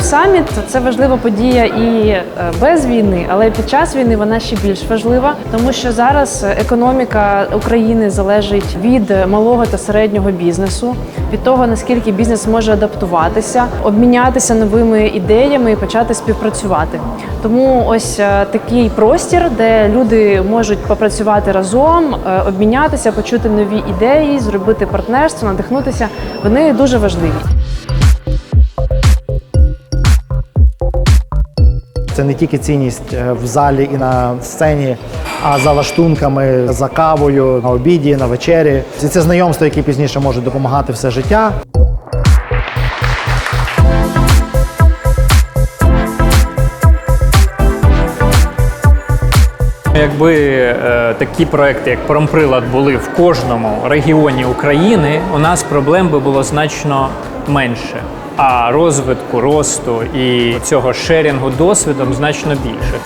саміт це важлива подія і е, без війни, але під час війни вона ще більш важлива, тому що зараз економіка України залежить від малого та середнього бізнесу, від того наскільки бізнес може адаптуватися, обмінятися новими ідеями і почати співпрацювати. Тому ось е, такий простір, де люди можуть попрацювати разом, е, обмінятися, почути нові ідеї, зробити партнерство, надихнутися. Вони дуже важливі. Це не тільки цінність е, в залі і на сцені, а за лаштунками, за кавою, на обіді, на вечері. І це знайомства, які пізніше можуть допомагати все життя. Якби е, такі проекти, як промприлад, були в кожному регіоні України, у нас проблем би було значно менше. А розвитку, росту і цього шерінгу досвідом значно більше.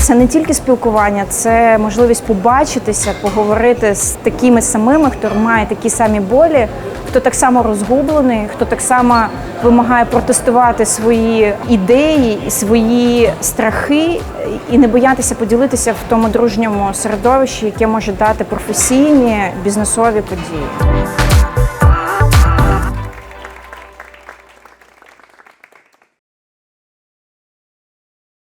Це не тільки спілкування, це можливість побачитися, поговорити з такими самими, хто має такі самі болі, хто так само розгублений, хто так само вимагає протестувати свої ідеї свої страхи, і не боятися поділитися в тому дружньому середовищі, яке може дати професійні бізнесові події.